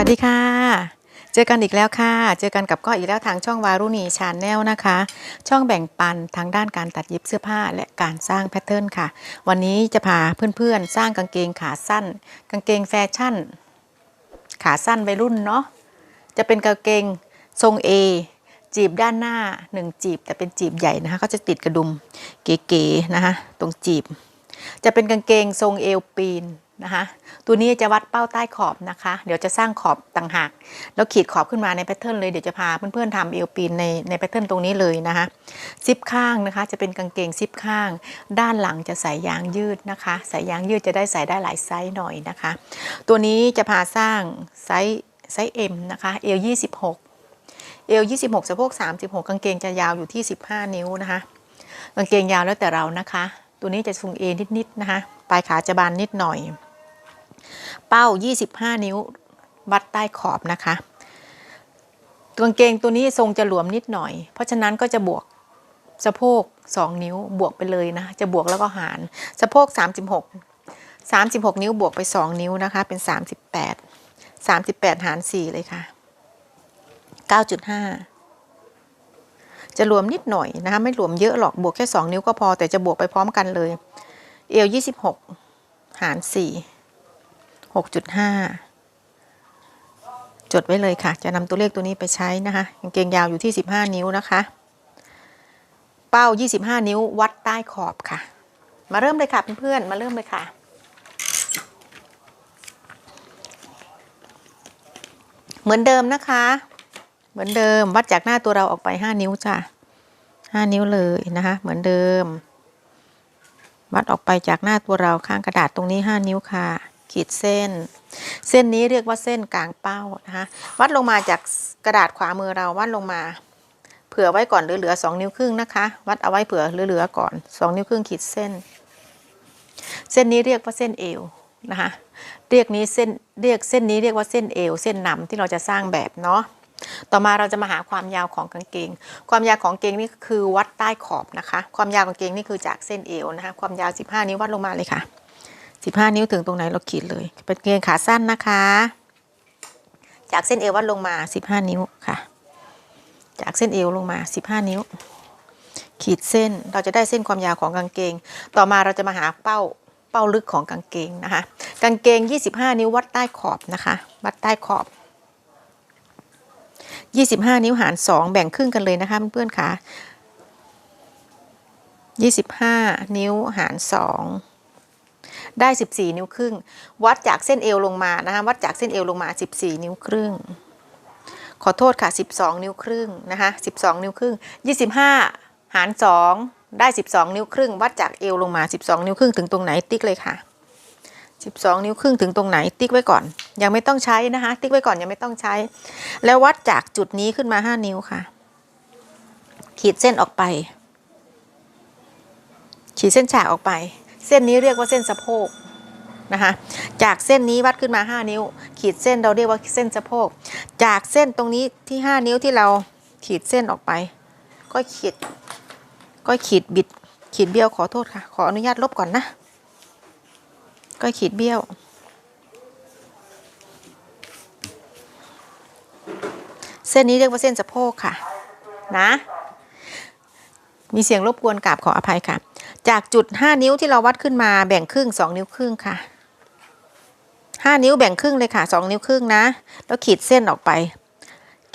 สวัสดีค่ะ เจอกันอีกแล้วค่ะ เจอกันกับก้อยอีกแล้วทางช่องวารุณีชาแนลนะคะ ช่องแบ่งปันทางด้านการตัดเย็บเสื้อผ้าและการสร้างแพทเทิร์นค่ะ วันนี้จะพาเพื่อนๆ สร้างกางเกงขาสั้น กางเกงแฟชั่น ขาสั้นวัยรุ่นเนาะ จะเป็นกางเกงทรง A จีบด้านหน้า 1 จีบ แต่เป็นจีบใหญ่นะคะ ก็จะติดกระดุมเก๋ๆนะคะ ตรงจีบ จะเป็นกางเกงทรงเอวปีน นะคะตัวนี้จะวัดเป้าใต้ขอบนะคะ เดี๋ยวจะสร้างขอบต่างหากแล้วขีดขอบขึ้นมาในแพทเทิร์นเลยเดี๋ยวจะพาเพื่อนๆทำเอวปีนในในแพทเทิร์นตรงนี้เลยนะคะซิปข้างนะคะ จะเป็นกางเกงซิปข้าง ด้านหลังจะใส่ยางยืดนะคะใส่ยางยืดจะได้ใส่ได้หลายไซส์หน่อยนะคะ ตัวนี้จะพาสร้างไซส์ไซส์ M นะคะเอว26เอว26สะโพก36กกางเกงจะยาวอยู่ที่15นิ้วนะคะกางเกงยาวแล้วแต่เรานะคะ ตัวนี้จะทรงเอนิดๆนะคะปลายขาจะบานนิดหน่อย เป้า 25 นิ้ววัดใต้ขอบนะคะกางเกงตัวนี้ทรงจะหลวมนิดหน่อย เพราะฉะนั้นก็จะบวกสะโพก 2 นิ้วบวกไปเลยนะ จะบวกแล้วก็หาร สะโพก 36 36 นิ้วบวกไป 2 นิ้วนะคะ เป็น 38 38 หาร 4 เลยค่ะ 9.5 จะรวมนิดหน่อยนะคะ ไม่รวมเยอะหรอกบวกแค่ 2 นิ้วก็พอแต่จะบวกไปพร้อมกันเลย เอว 26 หาร 4 6.5 จดไว้เลยค่ะ จะนำตัวเลขตัวนี้ไปใช้นะคะกางเกงยาวอยู่ที่ 15 นิ้วนะคะ เป้า 25 นิ้ววัดใต้ขอบค่ะ มาเริ่มเลยค่ะเพื่อนๆมาเริ่มเลยค่ะเหมือนเดิมนะคะ เหมือนเดิมวัดจากหน้าตัวเราออกไป 5 นิ้วจ้ะ5นิ้วเลยนะคะ เหมือนเดิม วัดออกไปจากหน้าตัวเราข้างกระดาษตรงนี้ 5 นิ้วค่ะ ขีดเส้น เส้นนี้เรียกว่าเส้นกลางเป้านะคะวัดลงมาจากกระดาษขวามือเราวัดลงมา เผื่อไว้ก่อนเหลือๆ2นิ้วครึ่งนะคะ วัดเอาไว้เผื่อเหลือๆก่อน2นิ้วครึ่งขีดเส้น เส้นนี้เรียกว่าเส้นเอวนะคะเรียกนี้เส้นเรียกเส้นนี้เรียกว่าเส้นเอวเส้นนำที่เราจะสร้างแบบเนาะต่อมาเราจะมาหาความยาวของกางเกง ความยาวของกางเกงนี่คือวัดใต้ขอบนะคะ ความยาวกางเกงนี่คือจากเส้นเอวนะคะ ความยาว 15 นิ้ววัดลงมาเลยค่ะ 15นิ้วถึงตรงไหนเราขีดเลย เป็นกางเกงขาสั้นนะคะ จากเส้นเอววัดลงมา15นิ้วค่ะ จากเส้นเอวลงมา15นิ้ว ขีดเส้นเราจะได้เส้นความยาวของกางเกง ต่อมาเราจะมาหาเป้าเป้าลึกของกางเกงนะคะ กางเกง 25 นิ้ววัดใต้ขอบนะคะ วัดใต้ขอบ 25 นิ้วหาร 2 แบ่งครึ่งกันเลยนะคะเพื่อนๆค่ะ 25 นิ้วหาร 2 ได้ 14 นิ้วครึ่ง วัดจากเส้นเอวลงมานะคะวัดจากเส้นเอวลงมา 14 นิ้วครึ่ง ขอโทษค่ะ 12 นิ้วครึ่งนะคะ12 นิ้วครึ่ง 25 หาร 2 ได้ 12 นิ้วครึ่ง วัดจากเอวลงมา 12 นิ้วครึ่งถึงตรงไหนติ๊กเลยค่ะ 12 นิ้วครึ่งถึงตรงไหนติ๊กไว้ก่อน ยังไม่ต้องใช้นะคะ ติ๊กไว้ก่อนยังไม่ต้องใช้ แล้ววัดจากจุดนี้ขึ้นมา 5 นิ้วค่ะ ขีดเส้นออกไป ขีดเส้นฉากออกไป เส้นนี้เรียกว่าเส้นสะโพกนะคะจากเส้นนี้วัดขึ้นมา 5 นิ้ว ขีดเส้นเราเรียกว่าเส้นสะโพก จากเส้นตรงนี้ที่ 5 นิ้วที่เราขีดเส้นออกไป ก็ขีดก็ขีดบิด ขีดเบี้ยวขอโทษค่ะ ขออนุญาตลบก่อนนะ ก็ขีดเบี้ยว เส้นนี้เรียกว่าเส้นสะโพกค่ะ นะ มีเสียงรบกวนกราบขออภัยค่ะ จากจุด 5 นิ้วที่เราวัดขึ้นมาแบ่งครึ่ง 2 นิ้วครึ่งค่ะ 5 นิ้วแบ่งครึ่งเลยค่ะ 2 นิ้วครึ่งนะ แล้วขีดเส้นออกไป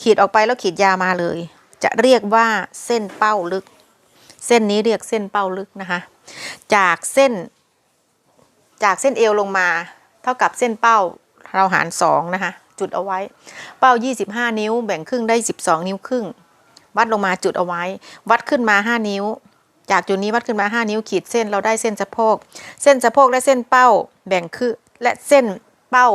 ขีดออกไปแล้วขีดยาวมาเลย จะเรียกว่าเส้นเป้าลึก เส้นนี้เรียกเส้นเป้าลึกนะคะ จากเส้น จากเส้นเอวลงมา เท่ากับเส้นเป้าเราหาร2นะคะ จุดเอาไว้ เป้า 25 นิ้ว แบ่งครึ่งได้ 12 นิ้วครึ่ง วัดลงมาจุดเอาไว้ วัดขึ้นมา 5 นิ้ว จากจุดนี้วัดขึ้นมา 5 นิ้วขีดเส้นเราได้เส้นสะโพก เส้นสะโพกและเส้นเป้าแบ่งครึ่งและเส้นเป้า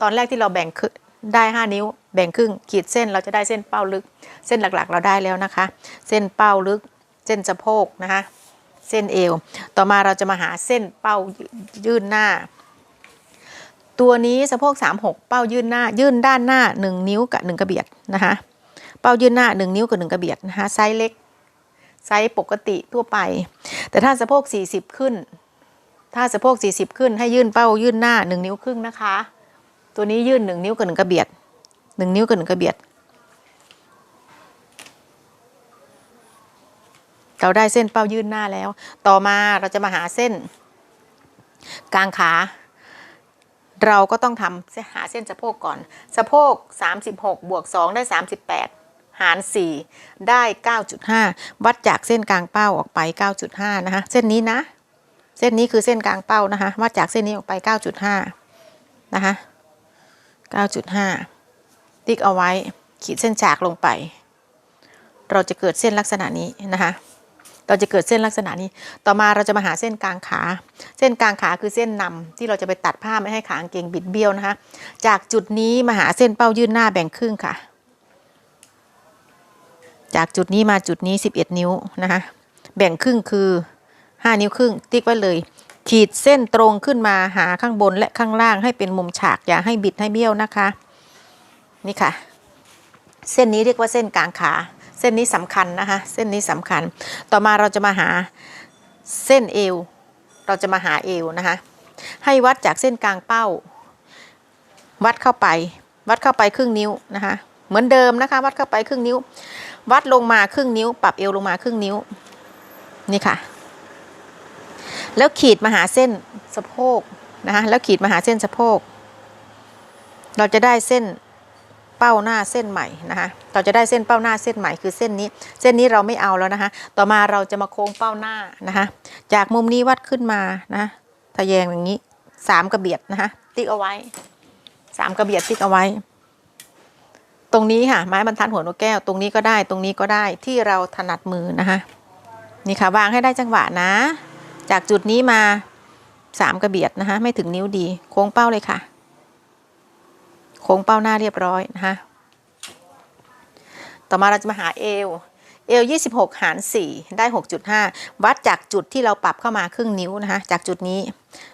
ตอนแรกที่เราแบ่งครึ่งได้ 5 นิ้ว แบ่งครึ่งขีดเส้นเราจะได้เส้นเป้าลึก เส้นหลักๆ เราได้แล้วนะคะ เส้นเป้าลึก เส้นสะโพกนะคะ เส้นเอว ต่อมาเราจะมาหาเส้นเป้ายื่นหน้า ตัวนี้สะโพก 36 เป้ายื่นหน้า ยื่นด้านหน้า 1 นิ้วกับ1กระเบียดนะคะ เป้ายื่นหน้า 1 นิ้วกับ1กระเบียดนะคะ ไซส์เล็ก ไซส์ปกติทั่วไป แต่ถ้าสะโพก 40 ขึ้น ถ้าสะโพก 40 ขึ้นให้ยื่นเป้ายื่นหน้า 1 นิ้วครึ่งนะคะ ตัวนี้ยื่นหนึ่งนิ้วกับหนึ่งกระเบียดหนึ่งนิ้วกับหนึ่งกระเบียด เราได้เส้นเป้ายื่นหน้าแล้ว ต่อมาเราจะมาหาเส้น กลางขา เราก็ต้องทำหาเส้นสะโพกก่อน สะโพก 36 บวก 2 ได้ 38 หาร 4 ได้ 9.5 วัดจากเส้นกลางเป้าออกไป 9.5 นะคะ เส้นนี้นะ เส้นนี้คือเส้นกลางเป้านะคะ วัดจากเส้นนี้ออกไป 9.5 นะคะ 9.5 ติ๊กเอาไว้ ขีดเส้นฉากลงไป เราจะเกิดเส้นลักษณะนี้นะคะ เราจะเกิดเส้นลักษณะนี้ ต่อมาเราจะมาหาเส้นกลางขา เส้นกลางขาคือเส้นนำที่เราจะไปตัดผ้าไม่ให้ขากางเกงบิดเบี้ยวนะคะ จากจุดนี้มาหาเส้นเป้ายื่นหน้าแบ่งครึ่งค่ะ จากจุดนี้มาจุดนี้ 11 นิ้วนะคะแบ่งครึ่งคือ 5 นิ้วครึ่ง ติ๊กไว้เลย ขีดเส้นตรงขึ้นมาหาข้างบนและข้างล่างให้เป็นมุมฉากอย่าให้บิดให้เบี้ยวนะคะ นี่ค่ะ เส้นนี้เรียกว่าเส้นกลางขา เส้นนี้สำคัญนะคะ เส้นนี้สำคัญ ต่อมาเราจะมาหาเส้นเอว เราจะมาหาเอวนะคะ ให้วัดจากเส้นกลางเป้า วัดเข้าไป วัดเข้าไปครึ่งนิ้วนะคะ เหมือนเดิมนะคะ วัดเข้าไปครึ่งนิ้ว วัดลงมาครึ่งนิ้ว ปรับเอวลงมาครึ่งนิ้ว นี่ค่ะ แล้วขีดมาหาเส้นสะโพกนะคะแล้วขีดมาหาเส้นสะโพก เราจะได้เส้นเป้าหน้าเส้นใหม่นะคะเราจะได้เส้นเป้าหน้าเส้นใหม่คือเส้นนี้ เส้นนี้เราไม่เอาแล้วนะคะ ต่อมาเราจะมาโค้งเป้าหน้านะคะจากมุมนี้วัดขึ้นมานะทะแยงอย่างนี้สามกระเบียดนะคะติ๊กเอาไว้สามกระเบียดติ๊กเอาไว้ ตรงนี้ค่ะ ไม้บรรทัดหัวนกแก้ว ตรงนี้ก็ได้ ตรงนี้ก็ได้ที่เราถนัดมือนะคะ นี่ค่ะวางให้ได้จังหวะนะ จากจุดนี้มาสามกระเบียดนะคะ ไม่ถึงนิ้วดี โค้งเป้าเลยค่ะ โค้งเป้าหน้าเรียบร้อยนะคะ ต่อมาเราจะมาหาเอว เอว26 หาร 4 ได้ 6.5 วัดจากจุดที่เราปรับเข้ามาครึ่งนิ้วนะคะ จากจุดนี้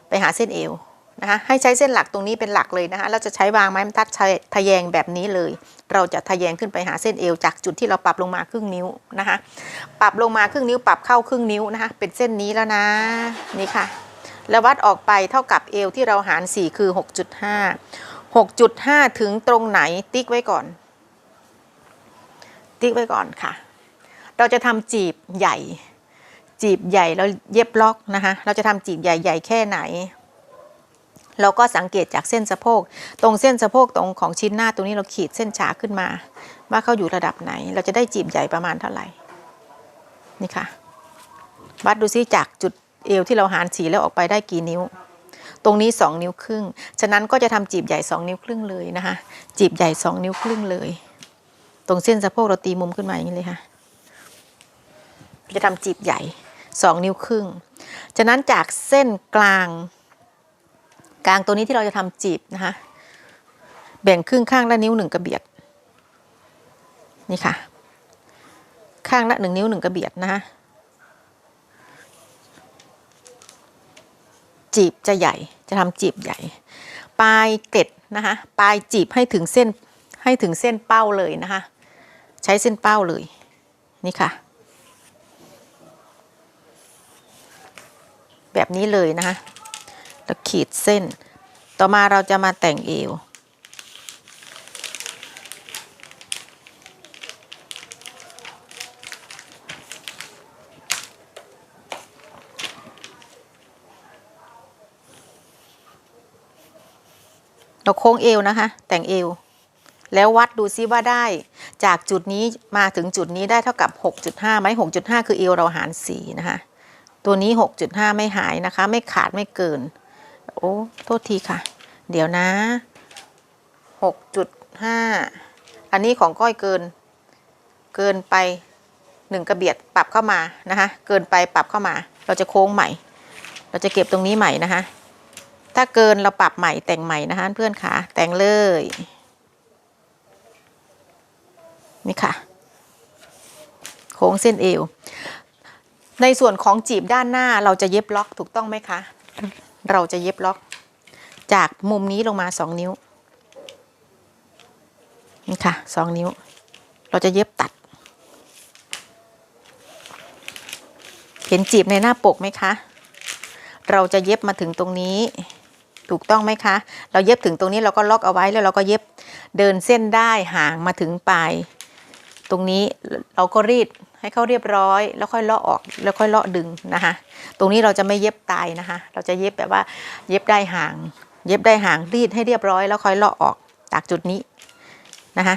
ไปหาเส้นเอว นะคะให้ใช้เส้นหลักตรงนี้เป็นหลักเลยนะคะเราจะใช้วางไม้บรรทัดทะแยงแบบนี้เลย เราจะทะแยงขึ้นไปหาเส้นเอวจากจุดที่เราปรับลงมาครึ่งนิ้วนะคะ ปรับลงมาครึ่งนิ้ว ปรับเข้าครึ่งนิ้วนะคะเป็นเส้นนี้แล้วนะนี่ค่ะ แล้ววัดออกไปเท่ากับเอวที่เราหาร 4 คือ 6.5 6.5 ถึงตรงไหนติ๊กไว้ก่อน ติ๊กไว้ก่อนค่ะ เราจะทำจีบใหญ่ จีบใหญ่แล้วเย็บล็อกนะคะ เราจะทำจีบใหญ่ใหญ่แค่ไหน เราก็สังเกตจากเส้นสะโพก ตรงเส้นสะโพกตรงของชิ้นหน้าตรงนี้เราขีดเส้นฉากขึ้นมา ว่าเขาอยู่ระดับไหน เราจะได้จีบใหญ่ประมาณเท่าไหร่ นี่ค่ะ วัดดูซิจากจุดเอวที่เราหารสีแล้วออกไปได้กี่นิ้ว ตรงนี้ 2 นิ้วครึ่ง ฉะนั้นก็จะทำจีบใหญ่ 2 นิ้วครึ่งเลยนะคะ จีบใหญ่ 2 นิ้วครึ่งเลย ตรงเส้นสะโพกเราตีมุมขึ้นมาอย่างนี้เลยค่ะ จะทำจีบใหญ่ 2 นิ้วครึ่ง ฉะนั้นจากเส้นกลาง กลางตัวนี้ที่เราจะทำจีบนะคะแบ่งครึ่งข้างละนิ้วหนึ่งกระเบียดนี่ค่ะ ข้างละหนึ่งนิ้วหนึ่งกระเบียดนะคะจีบจะใหญ่จะทำจีบใหญ่ ปลายเกล็ดนะคะปลายจีบให้ถึงเส้นให้ถึงเส้นเป้าเลยนะคะใช้เส้นเป้าเลยนี่ค่ะ แบบนี้เลยนะคะ แล้วขีดเส้น ต่อมาเราจะมาแต่งเอว เราโค้งเอวนะคะ แต่งเอว แล้ววัดดูซิว่าได้ จากจุดนี้มาถึงจุดนี้ได้เท่ากับ 6.5ไหม6.5 คือเอวเราหาร4นะคะตัวนี้ 6.5 ไม่หายนะคะ ไม่ขาดไม่เกิน โอ้โทษทีค่ะ เดี๋ยวนะ6.5อันนี้ของก้อยเกิน เกินไป1กระเบียดปรับเข้ามานะคะ เกินไปปรับเข้ามา เราจะโค้งใหม่ เราจะเก็บตรงนี้ใหม่นะคะ ถ้าเกินเราปรับใหม่แต่งใหม่นะคะเพื่อนค่ะแต่งเลยนี่ค่ะ โค้งเส้นเอว ในส่วนของจีบด้านหน้าเราจะเย็บล็อกถูกต้องไหมคะ เราจะเย็บล็อก จากมุมนี้ลงมาสองนิ้วนี่ค่ะสองนิ้ว เราจะเย็บตัด เห็นจีบในหน้าปกไหมคะ เราจะเย็บมาถึงตรงนี้ ถูกต้องไหมคะ เราเย็บถึงตรงนี้เราก็ล็อกเอาไว้แล้วเราก็เย็บเดินเส้นได้ห่างมาถึงปลายตรงนี้เราก็รีด ให้เขาเรียบร้อย แล้วค่อยเลาะออกแล้วค่อยเลาะดึงนะคะตรงนี้เราจะไม่เย็บตายนะคะ เราจะเย็บแบบว่าเย็บได้ห่าง เย็บได้ห่างรีดให้เรียบร้อย แล้วค่อยเลาะออกจากจุดนี้นะคะ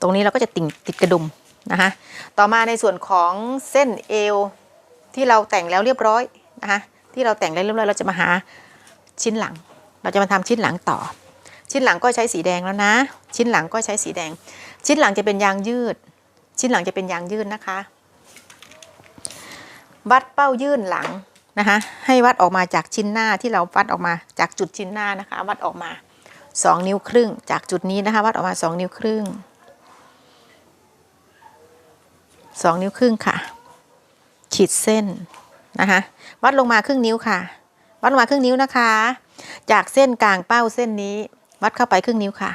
ตรงนี้เราก็จะติ่งติดกระดุมนะคะต่อมาในส่วนของเส้นเอวที่เราแต่งแล้วเรียบร้อยนะคะที่เราแต่งแล้วเรียบร้อยเราจะมาหาชิ้นหลัง เราจะมาทำชิ้นหลังต่อ ชิ้นหลังก็ใช้สีแดงแล้วนะ ชิ้นหลังก็ใช้สีแดง ชิ้นหลังจะเป็นยางยืด ชิ้นหลังจะเป็นยางยืดนะคะ วัดเป้ายื่นหลังนะคะ ให้วัดออกมาจากชิ้นหน้าที่เราวัดออกมาจากจุดชิ้นหน้านะคะ วัดออกมา 2 นิ้วครึ่ง จากจุดนี้นะคะ วัดออกมา 2 นิ้วครึ่ง 2 นิ้วครึ่งค่ะ ขีดเส้นนะคะ วัดลงมาครึ่งนิ้วค่ะ วัดลงมาครึ่งนิ้วนะคะ จากเส้นกลางเป้าเส้นนี้ วัดเข้าไปครึ่งนิ้วค่ะ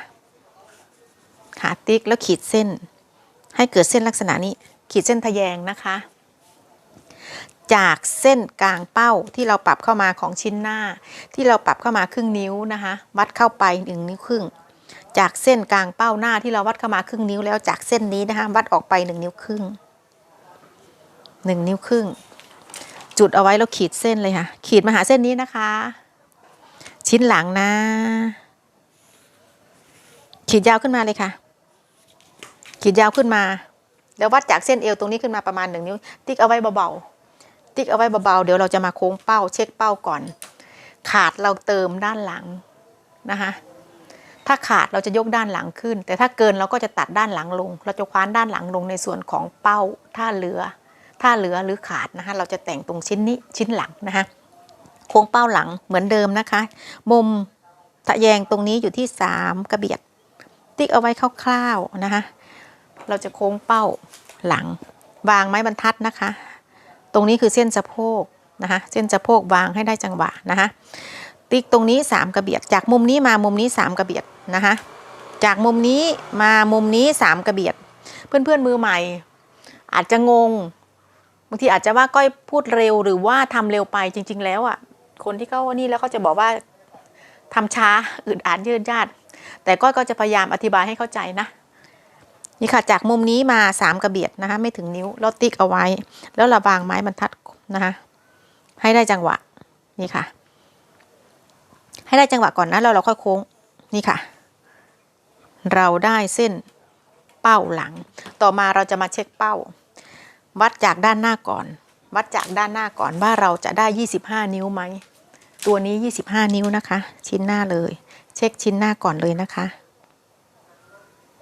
ขาติ๊กแล้วขีดเส้น ให้เกิดเส้นลักษณะนี้ขีดเส้นทะแยงนะคะ จากเส้นกลางเป้าที่เราปรับเข้ามาของชิ้นหน้า ที่เราปรับเข้ามาครึ่งนิ้วนะคะ วัดเข้าไปหนึ่งนิ้วครึ่ง จากเส้นกลางเป้าหน้าที่เราวัดเข้ามาครึ่งนิ้วแล้วจากเส้นนี้นะคะวัดออกไปหนึ่งนิ้วครึ่งหนึ่งนิ้วครึ่ง จุดเอาไว้แล้วขีดเส้นเลยค่ะ ขีดมาหาเส้นนี้นะคะ ชิ้นหลังนะ ขีดยาวขึ้นมาเลยค่ะ ขีดยาวขึ้นมา แล้ววัดจากเส้นเอวตรงนี้ขึ้นมาประมาณหนึ่งนิ้ว ติ๊กเอาไว้เบาๆ ติ๊กเอาไว้เบาๆ เดี๋ยวเราจะมาโค้งเป้า เช็คเป้าก่อน ขาดเราเติมด้านหลังนะคะถ้าขาดเราจะยกด้านหลังขึ้น แต่ถ้าเกินเราก็จะตัดด้านหลังลง เราจะคว้านด้านหลังลงในส่วนของเป้าถ้าเหลือ ถ้าเหลือหรือขาดนะคะเราจะแต่งตรงชิ้นนี้ชิ้นหลังนะคะโค้งเป้าหลังเหมือนเดิมนะคะ มุมทะแยงตรงนี้อยู่ที่ 3 กระเบียด ติ๊กเอาไว้คร่าวๆนะคะ เราจะโค้งเป้าหลัง วางไม้บรรทัดนะคะ ตรงนี้คือเส้นสะโพกนะคะเส้นสะโพกวางให้ได้จังหวะนะคะติ๊กตรงนี้ 3 กระเบียด จากมุมนี้มามุมนี้ 3 กระเบียดนะคะจากมุมนี้มามุมนี้ 3 กระเบียด เพื่อนๆมือใหม่ อาจจะงงบางทีอาจจะว่าก้อยพูดเร็วหรือว่าทำเร็วไปจริง ๆ แล้วอะคนที่เขานี่แล้วเขาจะบอกว่าทำช้าอึดอัดยืดยาดแต่ก้อยก็จะพยายามอธิบายให้เข้าใจนะ นี่ค่ะจากมุมนี้มาสามกระเบียดนะคะไม่ถึงนิ้วแล้วติ๊กเอาไว้ แล้วเราวางไม้บรรทัดนะคะให้ได้จังหวะนี่ค่ะ ให้ได้จังหวะก่อนนะแล้วเราค่อยโค้งนี่ค่ะ เราได้เส้นเป้าหลัง ต่อมาเราจะมาเช็คเป้า วัดจากด้านหน้าก่อน วัดจากด้านหน้าก่อนว่าเราจะได้ 25 นิ้วไหมตัวนี้ 25 นิ้วนะคะ ชิ้นหน้าเลย เช็คชิ้นหน้าก่อนเลยนะคะ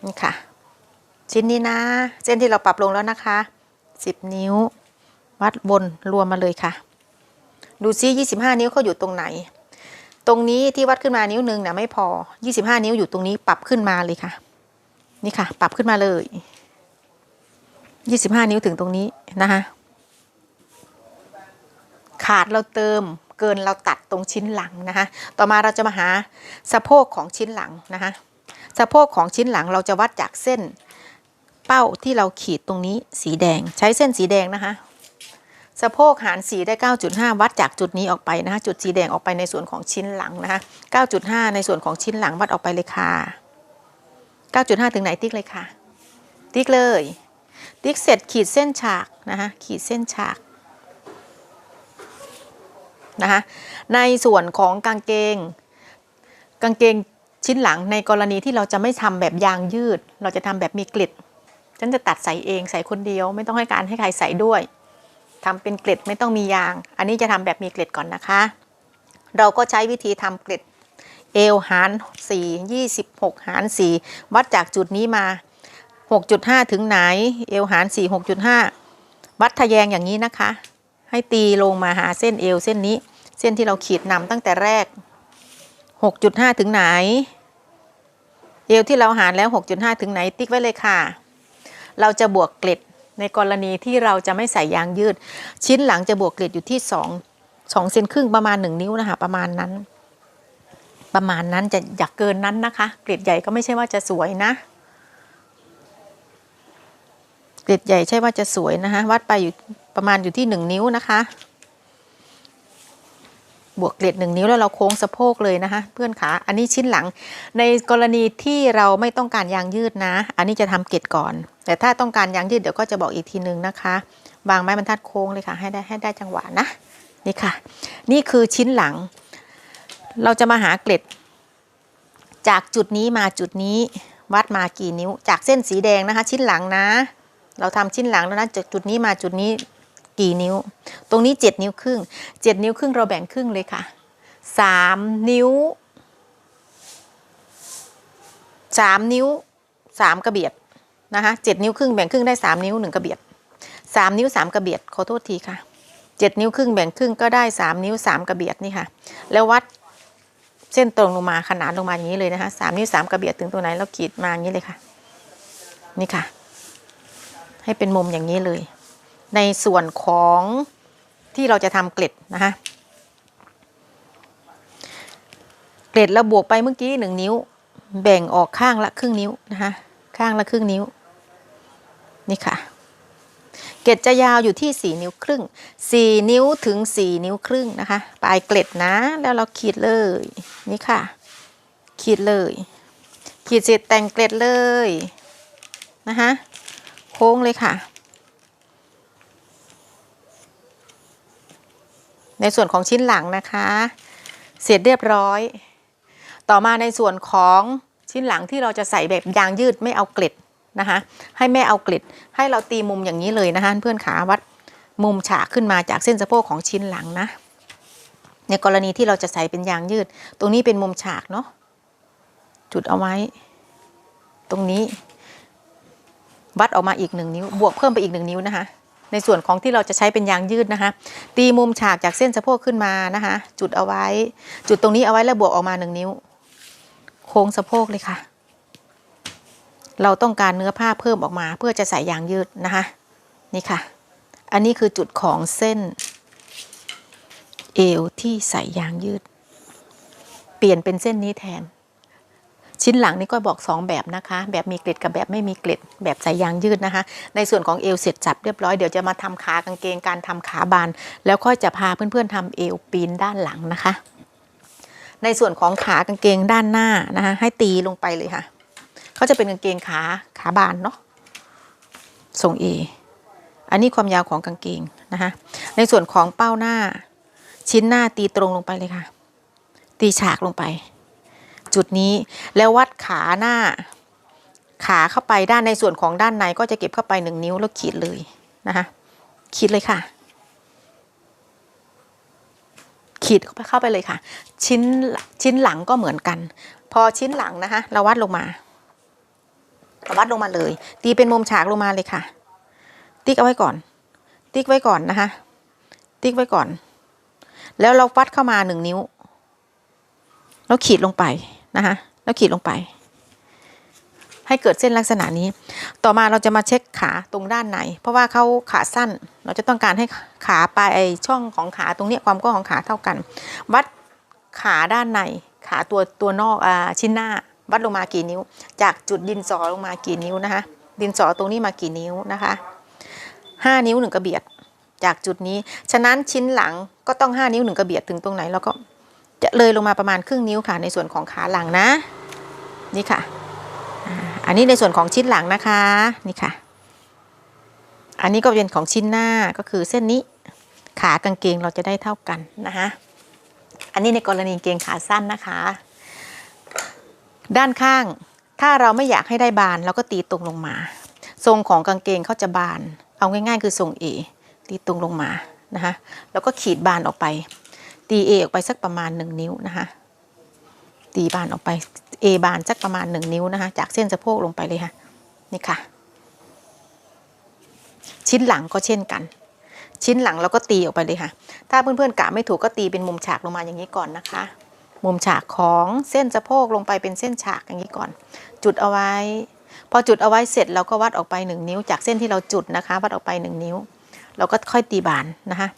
นี่ค่ะ ชิ้นนี้นะ เส้นที่เราปรับลงแล้วนะคะ 10 นิ้ว วัดบนรวมมาเลยค่ะ ดูซิ25 นิ้วเขาอยู่ตรงไหน ตรงนี้ที่วัดขึ้นมานิ้วหนึ่งนะไม่พอ 25 นิ้วอยู่ตรงนี้ปรับขึ้นมาเลยค่ะ นี่ค่ะ ปรับขึ้นมาเลย 25 นิ้วถึงตรงนี้นะคะขาดเราเติมเกินเราตัดตรงชิ้นหลังนะคะต่อมาเราจะมาหาสะโพกของชิ้นหลังนะคะสะโพกของชิ้นหลังเราจะวัดจากเส้น เป้าที่เราขีดตรงนี้สีแดงใช้เส้นสีแดงนะคะ สะโพกหารสีได้ 9.5 วัดจากจุดนี้ออกไปนะคะจุดสีแดงออกไปในส่วนของชิ้นหลังนะคะ9.5 ในส่วนของชิ้นหลังวัดออกไปเลยค่ะ 9.5 ถึงไหนติ๊กเลยค่ะ ติ๊กเลย ติ๊กเสร็จขีดเส้นฉากนะคะขีดเส้นฉากนะคะในส่วนของกางเกง กางเกงชิ้นหลังในกรณีที่เราจะไม่ทำแบบยางยืด เราจะทำแบบมีกลิด ฉันจะตัดใส่เองใส่คนเดียว ไม่ต้องให้การให้ใครใส่ด้วยทำเป็นเกล็ดไม่ต้องมียาง อันนี้จะทำแบบมีเกล็ดก่อนนะคะ เราก็ใช้วิธีทำเกล็ดเอวหาร4 26 หาร 4 วัดจากจุดนี้มา 6.5 ถึงไหน เอวหาร 4 6.5 วัดทะแยงอย่างนี้นะคะ ให้ตีลงมาหาเส้นเอวเส้นนี้ เส้นที่เราขีดนำตั้งแต่แรก 6.5 ถึงไหน เอวที่เราหารแล้ว 6.5 ถึงไหน ติ๊กไว้เลยค่ะ เราจะบวกเกล็ดในกรณีที่เราจะไม่ใส่ยางยืด ชิ้นหลังจะบวกเกล็ดอยู่ที่2 2เซนครึ่งประมาณ1นิ้วนะคะ ประมาณนั้น ประมาณนั้นจะอยากเกินนั้นนะคะ เกล็ดใหญ่ก็ไม่ใช่ว่าจะสวยนะ เกล็ดใหญ่ใช่ว่าจะสวยนะคะ วัดไปอยู่ประมาณอยู่ที่1นิ้วนะคะ บวกเกล็ดหนึ่งนิ้วแล้วเราโค้งสะโพกเลยนะคะ เพื่อนขาอันนี้ชิ้นหลัง ในกรณีที่เราไม่ต้องการยางยืดนะ อันนี้จะทำเกล็ดก่อน แต่ถ้าต้องการยางยืดเดี๋ยวก็จะบอกอีกทีนึงนะคะวางไม้บรรทัดโค้งเลยค่ะให้ได้ให้ได้จังหวะนะนี่ค่ะ นี่คือชิ้นหลัง เราจะมาหาเกล็ด จากจุดนี้มาจุดนี้วัดมากี่นิ้ว จากเส้นสีแดงนะคะ ชิ้นหลังนะ เราทำชิ้นหลังแล้วนะจากจุดนี้มาจุดนี้ กี่นิ้ว ตรงนี้ 7 นิ้วครึ่ง 7 นิ้วครึ่งเราแบ่งครึ่งเลยค่ะ 3 นิ้ว 3 นิ้ว 3 กระเบียดนะคะ7นิ้วครึ่งแบ่งครึ่งได้ 3 นิ้ว 1 กระเบียด 3 นิ้ว 3 กระเบียดขอโทษทีค่ะ 7 นิ้วครึ่งแบ่งครึ่งก็ได้ 3 นิ้ว 3 กระเบียดนี่ค่ะ แล้ววัดเส้นตรงลงมาขนานลงมาอย่างนี้เลยนะคะ3นิ้ว3กระเบียดถึงตรงไหนเราขีดมาอย่างนี้เลยค่ะ นี่ค่ะ ให้เป็นมุมอย่างนี้เลย ในส่วนของที่เราจะทำเกล็ดนะคะเกล็ดเราบวกไปเมื่อกี้หนึ่งนิ้ว แบ่งออกข้างละครึ่งนิ้วนะคะข้างละครึ่งนิ้ว นี่ค่ะ เกล็ดจะยาวอยู่ที่ 4 นิ้วครึ่ง 4 นิ้วถึง 4 นิ้วครึ่งนะคะ ปลายเกล็ดนะ แล้วเราขีดเลย นี่ค่ะ ขีดเลย ขีดเสร็จแต่งเกล็ดเลยนะคะโค้งเลยค่ะ ในส่วนของชิ้นหลังนะคะ เสร็จเรียบร้อย ต่อมาในส่วนของชิ้นหลังที่เราจะใส่แบบยางยืดไม่เอาเกล็ดนะคะ ให้แม่เอาเกล็ด ให้เราตีมุมอย่างนี้เลยนะคะเพื่อนขาวัดมุมฉากขึ้นมาจากเส้นสะโพกของชิ้นหลังนะ ในกรณีที่เราจะใส่เป็นยางยืด ตรงนี้เป็นมุมฉากเนาะจุดเอาไว้ ตรงนี้ วัดออกมาอีกหนึ่งนิ้ว บวกเพิ่มไปอีกหนึ่งนิ้วนะคะ ในส่วนของที่เราจะใช้เป็นยางยืดนะคะ ตีมุมฉากจากเส้นสะโพกขึ้นมานะคะ จุดเอาไว้ จุดตรงนี้เอาไว้แล้วบวกออกมาหนึ่งนิ้ว โค้งสะโพกเลยค่ะ เราต้องการเนื้อผ้าเพิ่มออกมา เพื่อจะใส่ยางยืดนะคะ นี่ค่ะ อันนี้คือจุดของเส้น เอวที่ใส่ยางยืด เปลี่ยนเป็นเส้นนี้แทน ชิ้นหลังนี่ก็บอก 2 แบบนะคะ แบบมีเกล็ดกับแบบไม่มีเกล็ด แบบใส่ยางยืดนะคะ ในส่วนของเอวเสร็จจับเรียบร้อย เดี๋ยวจะมาทำขากางเกงการทำขาบาน แล้วค่อยจะพาเพื่อนๆทำเอวปีนด้านหลังนะคะ ในส่วนของขากางเกงด้านหน้านะคะ ให้ตีลงไปเลยค่ะเขาจะเป็นกางเกงขาขาบานเนาะทรงเออันนี้ความยาวของกางเกงนะคะ ในส่วนของเป้าหน้า ชิ้นหน้าตีตรงลงไปเลยค่ะ ตีฉากลงไป จุดนี้ แล้ววัดขาหน้า ขาเข้าไปด้านในส่วนของด้านในก็จะเก็บเข้าไปหนึ่งนิ้วแล้วขีดเลยนะคะขีดเลยค่ะ ขีดเข้าไปเข้าไปเลยค่ะ ชิ้นชิ้นหลังก็เหมือนกัน พอชิ้นหลังนะคะเราวัดลงมาเราวัดลงมาเลย ตีเป็นมุมฉากลงมาเลยค่ะ ติ๊กเอาไว้ก่อน ติ๊กไว้ก่อนนะคะ ติ๊กไว้ก่อน แล้วเราวัดเข้ามาหนึ่งนิ้ว แล้วขีดลงไป นะคะแล้วขีดลงไป ให้เกิดเส้นลักษณะนี้ ต่อมาเราจะมาเช็คขาตรงด้านในเพราะว่าเขาขาสั้น เราจะต้องการให้ขาปลายไอช่องของขาตรงนี้ความกว้างของขาเท่ากัน วัดขาด้านในขาตัวตัวนอกอ่าชิ้นหน้า วัดลงมากี่นิ้ว จากจุดดินสอลงมากี่นิ้วนะคะ ดินสอตรงนี้มากี่นิ้วนะคะห้านิ้วหนึ่งกระเบียด จากจุดนี้ ฉะนั้นชิ้นหลังก็ต้องห้านิ้วหนึ่งกระเบียดถึงตรงไหนแล้วก็ จะเลยลงมาประมาณครึ่งนิ้วค่ะ ในส่วนของขาหลังนะ นี่ค่ะ อันนี้ในส่วนของชิ้นหลังนะคะ นี่ค่ะ อันนี้ก็เป็นของชิ้นหน้าก็คือเส้นนี้ขากางเกงเราจะได้เท่ากันนะคะอันนี้ในกรณีกางเกงขาสั้นนะคะ ด้านข้าง ถ้าเราไม่อยากให้ได้บานเราก็ตีตรงลงมา ทรงของกางเกงเขาจะบาน เอาง่าย ๆ คือทรง A ตีตรงลงมานะคะแล้วก็ขีดบานออกไป ตีเอออกไปสักประมาณ 1 นิ้วนะคะ ตีบานออกไป A บานสักประมาณ 1 นิ้วนะคะ จากเส้นสะโพกลงไปเลยค่ะนี่ค่ะ ชิ้นหลังก็เช่นกัน ชิ้นหลังเราก็ตีออกไปเลยค่ะ ถ้าเพื่อนๆกะไม่ถูกก็ตีเป็นมุมฉากลงมาอย่างนี้ก่อนนะคะ มุมฉากของเส้นสะโพกลงไปเป็นเส้นฉากอย่างนี้ก่อน จุดเอาไว้ พอจุดเอาไว้เสร็จเราก็วัดออกไป 1 นิ้ว จากเส้นที่เราจุดนะคะ วัดออกไป 1 นิ้วเราก็ค่อยตีบานนะคะ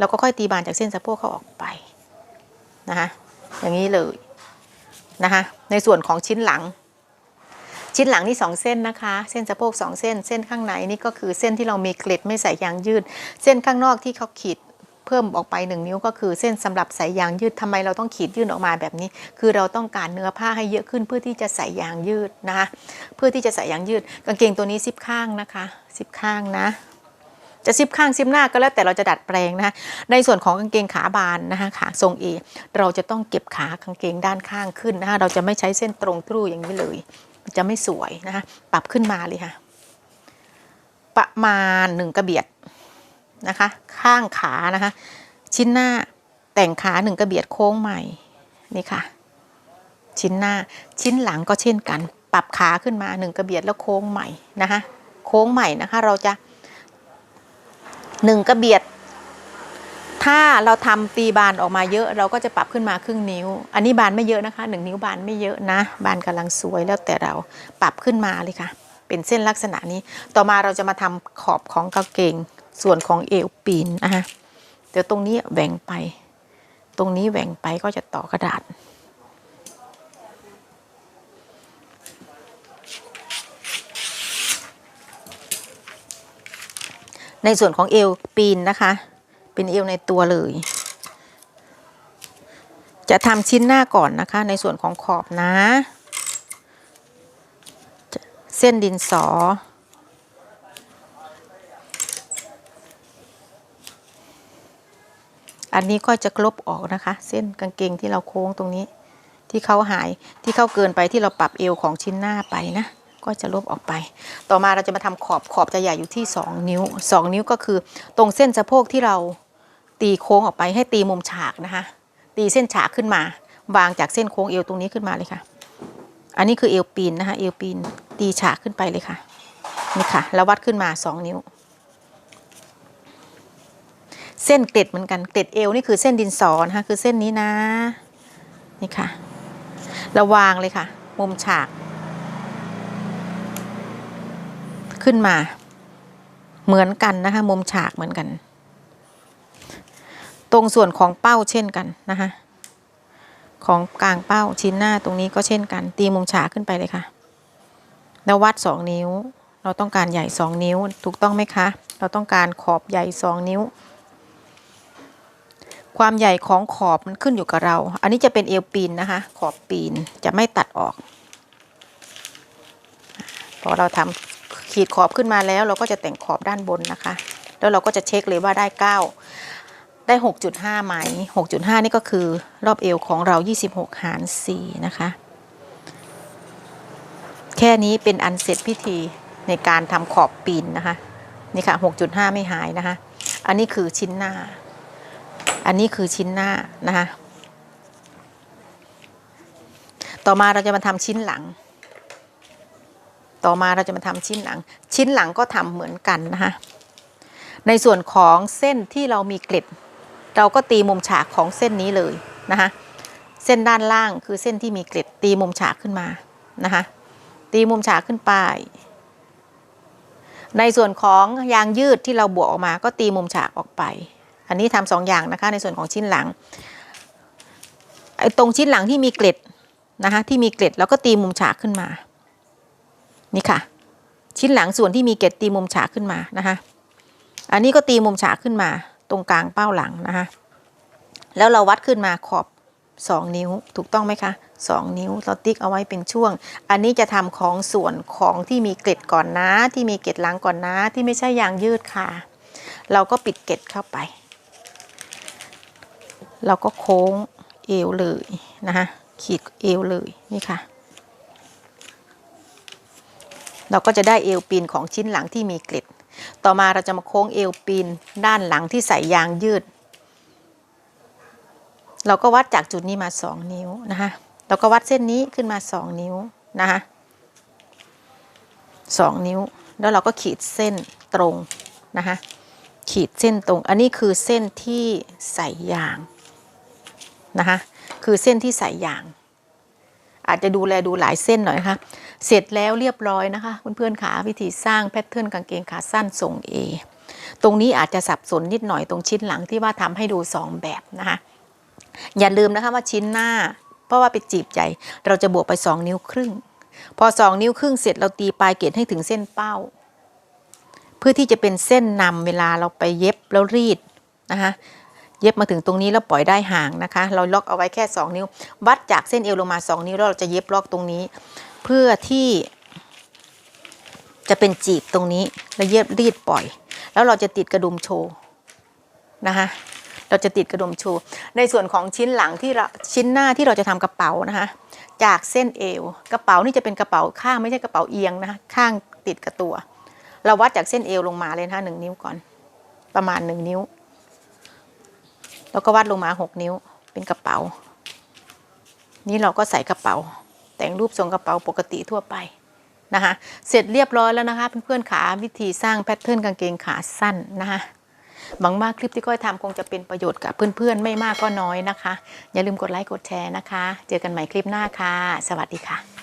เราก็ค่อยตีบานจากเส้นสะโพกเขาออกไปนะคะอย่างนี้เลยนะคะในส่วนของชิ้นหลัง ชิ้นหลังนี่สองเส้นนะคะ เส้นสะโพกสองเส้น เส้นข้างในนี่ก็คือเส้นที่เรามีเกล็ดไม่ใส่ยางยืด เส้นข้างนอกที่เขาขีดเพิ่มออกไป 1 นิ้วก็คือเส้นสำหรับใส่ยางยืดทำไมเราต้องขีดยื่นออกมาแบบนี้ คือเราต้องการเนื้อผ้าให้เยอะขึ้นเพื่อที่จะใส่ยางยืดนะคะเพื่อที่จะใส่ยางยืด กางเกงตัวนี้ซิปข้างนะคะซิปข้างนะ จะซิปข้างซิปหน้าก็แล้วแต่เราจะดัดแปลงนะคะในส่วนของกางเกงขาบานนะคะขาทรงเอเราจะต้องเก็บขากางเกงด้านข้างขึ้นนะคะเราจะไม่ใช้เส้นตรงตรูอย่างนี้เลย จะไม่สวยนะคะปรับขึ้นมาเลยค่ะ ประมาณหนึ่งกระเบียดนะคะ ข้างขานะคะ ชิ้นหน้าแต่งขาหนึ่งกระเบียดโค้งใหม่นี่ค่ะ ชิ้นหน้าชิ้นหลังก็เช่นกัน ปรับขาขึ้นมาหนึ่งกระเบียดแล้วโค้งใหม่นะคะ โค้งใหม่นะคะ เราจะ หนึ่งกระเบียด ถ้าเราทำตีบานออกมาเยอะ เราก็จะปรับขึ้นมาครึ่งนิ้ว อันนี้บานไม่เยอะนะคะหนึ่งนิ้วบานไม่เยอะนะ บานกำลังสวยแล้วแต่เราปรับขึ้นมาเลยค่ะ เป็นเส้นลักษณะนี้ ต่อมาเราจะมาทำขอบของกางเกงส่วนของเอวปีนนะคะเดี๋ยวตรงนี้แหว่งไป ตรงนี้แหว่งไปก็จะต่อกระดาษ ในส่วนของเอวปีนนะคะ เป็นเอวในตัวเลย จะทำชิ้นหน้าก่อนนะคะ ในส่วนของขอบนะ เส้นดินสอ อันนี้ก็จะกลบออกนะคะ เส้นกางเกงที่เราโค้งตรงนี้ ที่เขาหายที่เขาเกินไปที่เราปรับเอวของชิ้นหน้าไปนะ ก็จะลบออกไป ต่อมาเราจะมาทำขอบขอบจะใหญ่อยู่ที่ 2 นิ้ว 2 นิ้วก็คือตรงเส้นสะโพกที่เราตีโค้งออกไปให้ตีมุมฉากนะคะตีเส้นฉากขึ้นมา วางจากเส้นโค้งเอวตรงนี้ขึ้นมาเลยค่ะ อันนี้คือเอวปีนนะคะเอวปีนตีฉากขึ้นไปเลยค่ะนี่ค่ะแล้ววัดขึ้นมา 2 นิ้ว เส้นเกล็ดเหมือนกันเกล็ดเอวนี่คือเส้นดินสอนะคะคือเส้นนี้นะนี่ค่ะระวางเลยค่ะ มุมฉาก ขึ้นมา เหมือนกันนะคะมุมฉากเหมือนกัน ตรงส่วนของเป้าเช่นกันนะคะของกลางเป้าชิ้นหน้าตรงนี้ก็เช่นกัน ตีมุมฉากขึ้นไปเลยค่ะแล้ววัด 2 นิ้ว เราต้องการใหญ่ 2 นิ้วถูกต้องไหมคะ เราต้องการขอบใหญ่ 2 นิ้ว ความใหญ่ของขอบมันขึ้นอยู่กับเรา อันนี้จะเป็นเอวปีนนะคะ ขอบปีนจะไม่ตัดออก พอเราทำ ขีดขอบขึ้นมาแล้ว เราก็จะแต่งขอบด้านบนนะคะ แล้วเราก็จะเช็คเลยว่าได้ 9 ได้ 6.5 ไหม 6.5 นี่ก็คือรอบเอวของเรา 26 หาร 4 นะคะ แค่นี้เป็นอันเสร็จพิธีในการทำขอบปีนนะคะ นี่ค่ะ 6.5 ไม่หายนะคะ อันนี้คือชิ้นหน้า อันนี้คือชิ้นหน้านะคะ ต่อมาเราจะมาทำชิ้นหลัง ต่อมาเราจะมาทำชิ้นหลัง ชิ้นหลังก็ทำเหมือนกันนะคะในส่วนของเส้นที่เรามีเกล็ด เราก็ตีมุมฉากของเส้นนี้เลยนะคะเส้นด้านล่างคือเส้นที่มีเกล็ดตีมุมฉากขึ้นมานะคะตีมุมฉากขึ้นไป ในส่วนของยางยืดที่เราบวกออกมาก็ตีมุมฉากออกไป อันนี้ทำสองอย่างนะคะในส่วนของชิ้นหลังไอ้ตรงชิ้นหลังที่มีเกล็ดนะคะที่มีเกล็ดแล้วก็ตีมุมฉากขึ้นมา นี่ค่ะ ชิ้นหลังส่วนที่มีเกล็ดตีมุมฉากขึ้นมานะคะอันนี้ก็ตีมุมฉากขึ้นมา ตรงกลางเป้าหลังนะคะแล้วเราวัดขึ้นมาขอบ 2 นิ้วถูกต้องไหมคะ2 นิ้วเราติ๊กเอาไว้เป็นช่วง อันนี้จะทำของส่วนของที่มีเกล็ดก่อนนะ ที่มีเกล็ดหลังก่อนนะ ที่ไม่ใช่ยางยืดค่ะ เราก็ปิดเกล็ดเข้าไป เราก็โค้งเอวเลยนะคะขีดเอวเลยนี่ค่ะ เราก็จะได้เอวปีนของชิ้นหลังที่มีกล็ดต่อมาเราจะมาโค้งเอวปีนด้านหลังที่ใส่ยางยืด เราก็วัดจากจุดนี้มา 2 นิ้วนะคะเราก็วัดเส้นนี้ขึ้นมา 2 นิ้วนะคะ2นิ้ว แล้วเราก็ขีดเส้นตรงนะคะขีดเส้นตรง อันนี้คือเส้นที่ใส่ยางนะคะคือเส้นที่ใส่ยาง อาจจะดูแลดูหลายเส้นหน่อยนะคะ เสร็จแล้วเรียบร้อยนะคะเพื่อนๆขาวิธีสร้างแพทเทิร์นกางเกงขาสั้นทรง A ตรงนี้อาจจะสับสนนิดหน่อยตรงชิ้นหลังที่ว่าทำให้ดู 2 แบบนะคะ อย่าลืมนะคะว่าชิ้นหน้า เพราะว่าไปจีบใจ เราจะบวกไป 2 นิ้วครึ่ง พอ 2 นิ้วครึ่งเสร็จเราตีปลายเกตให้ถึงเส้นเป้า เพื่อที่จะเป็นเส้นนำเวลาเราไปเย็บแล้วรีดนะคะเย็บมาถึงตรงนี้แล้วปล่อยได้ห่างนะคะ เราล็อกเอาไว้แค่ 2 นิ้ว วัดจากเส้นเอวลงมา 2 นิ้วแล้วเราจะเย็บล็อกตรงนี้ เพื่อที่จะเป็นจีบตรงนี้แล้วเย็บรีดปล่อย แล้วเราจะติดกระดุมโชว์นะคะเราจะติดกระดุมโชว์ในส่วนของชิ้นหลังที่เราชิ้นหน้าที่เราจะทำกระเป๋านะคะจากเส้นเอว กระเป๋านี่จะเป็นกระเป๋าข้างไม่ใช่กระเป๋าเอียงนะคะข้างติดกับตัว เราวัดจากเส้นเอวลงมาเลยนะคะหนึ่งนิ้วก่อน ประมาณหนึ่งนิ้ว แล้วก็วัดลงมาหกนิ้วเป็นกระเป๋า นี่เราก็ใส่กระเป๋า แต่งรูปทรงกระเป๋าปกติทั่วไปนะคะเสร็จเรียบร้อยแล้วนะคะเพื่อนๆขาวิธีสร้างแพทเทิร์นกางเกงขาสั้นนะคะหวังมากคลิปที่ก้อยทำคงจะเป็นประโยชน์กับเพื่อนๆ ไม่มากก็น้อยนะคะ อย่าลืมกดไลค์กดแชร์นะคะ เจอกันใหม่คลิปหน้าค่ะ สวัสดีค่ะ